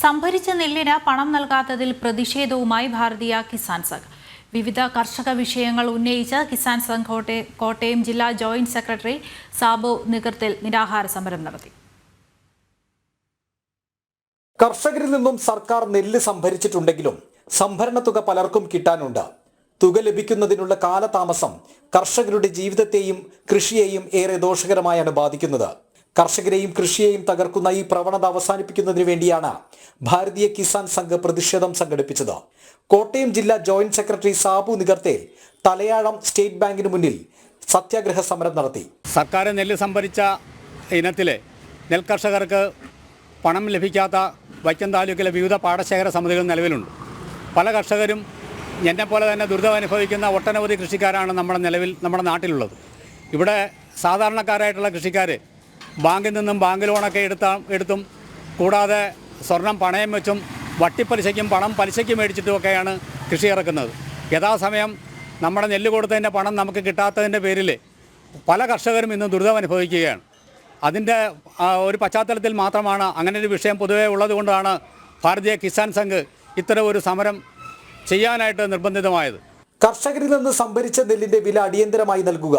സംഭരിച്ച നെല്ലിന് പണം നൽകാത്തതിൽ പ്രതിഷേധവുമായി ഭാരതീയ കിസാൻ സംഘ്. വിവിധ കർഷക വിഷയങ്ങൾ ഉന്നയിച്ച് കിസാൻ സംഘ് കോട്ടെ- കോട്ടയം ജില്ലാ ജോയിന്റ് സെക്രട്ടറി സാബു നികർത്തിൽ നിരാഹാര സമരം നടത്തി. കർഷകരിൽ നിന്നും സർക്കാർ നെല്ല് സംഭരിച്ചിട്ടുണ്ടെങ്കിലും സംഭരണ തുക പലർക്കും കിട്ടാനുണ്ട്. തുക ലഭിക്കുന്നതിനുള്ള കാലതാമസം കർഷകരുടെ ജീവിതത്തെയും കൃഷിയെയും ഏറെ ദോഷകരമായാണ് ബാധിക്കുന്നത്. കർഷകരെയും കൃഷിയെയും തകർക്കുന്ന ഈ പ്രവണത അവസാനിപ്പിക്കുന്നതിന് വേണ്ടിയാണ് ഭാരതീയ കിസാൻ സംഘ് പ്രതിഷേധം സംഘടിപ്പിച്ചത്. കോട്ടയം ജില്ലാ ജോയിന്റ് സെക്രട്ടറി സാബു നികർത്തേൽ തലയാളം സ്റ്റേറ്റ് ബാങ്കിന് മുന്നിൽ സത്യാഗ്രഹ സമരം നടത്തി. സർക്കാർ നെല്ല് സംഭരിച്ച ഇനത്തിലെ നെൽകർഷകർക്ക് പണം ലഭിക്കാത്ത വൈക്കം താലൂക്കിലെ വിവിധ പാടശേഖര സമിതികൾ നിലവിലുണ്ട്. പല കർഷകരും എന്നെപ്പോലെ തന്നെ ദുരിതം അനുഭവിക്കുന്ന ഒട്ടനവധി കൃഷിക്കാരാണ് നമ്മുടെ നിലവിൽ നമ്മുടെ നാട്ടിലുള്ളത്. ഇവിടെ സാധാരണക്കാരായിട്ടുള്ള കൃഷിക്കാർ ബാങ്കിൽ നിന്നും ബാങ്ക് ലോണൊക്കെ എടുത്ത എടുത്തും കൂടാതെ സ്വർണം പണയം വെച്ചും വട്ടിപ്പലിശയ്ക്കും പണം പലിശയ്ക്ക് മേടിച്ചിട്ടുമൊക്കെയാണ് കൃഷി ഇറക്കുന്നത്. യഥാസമയം നമ്മുടെ നെല്ല് കൊടുത്തതിന്റെ പണം നമുക്ക് കിട്ടാത്തതിന്റെ പേരിൽ പല കർഷകരും ഇന്ന് ദുരിതം അനുഭവിക്കുകയാണ്. അതിന്റെ ഒരു പശ്ചാത്തലത്തിൽ മാത്രമാണ് അങ്ങനെ ഒരു വിഷയം പൊതുവേ ഉള്ളതുകൊണ്ടാണ് ഭാരതീയ കിസാൻ സംഘ് ഇത്തരം ഒരു സമരം ചെയ്യാനായിട്ട് നിർബന്ധിതമായത്. കർഷകരിൽ നിന്ന് സംഭരിച്ച നെല്ലിന്റെ വില അടിയന്തരമായി നൽകുക.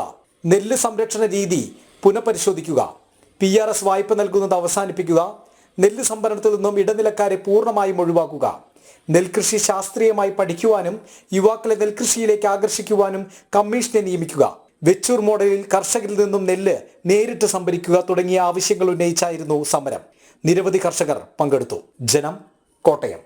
നെല്ല് സംരക്ഷണ രീതി പുനഃപരിശോധിക്കുക. പി ആർ എസ് വായ്പ നൽകുന്നത് അവസാനിപ്പിക്കുക. നെല്ല് സംഭരണത്തിൽ നിന്നും ഇടനിലക്കാരെ പൂർണമായും ഒഴിവാക്കുക. നെൽകൃഷി ശാസ്ത്രീയമായി പഠിക്കുവാനും യുവാക്കളെ നെൽകൃഷിയിലേക്ക് ആകർഷിക്കുവാനും കമ്മീഷനെ നിയമിക്കുക. വെച്ചൂർ മോഡലിൽ കർഷകരിൽ നിന്നും നെല്ല് നേരിട്ട് സംഭരിക്കുക തുടങ്ങിയ ആവശ്യങ്ങൾ ഉന്നയിച്ചായിരുന്നു സമരം. നിരവധി കർഷകർ പങ്കെടുത്തു. ജനം കോട്ടയം.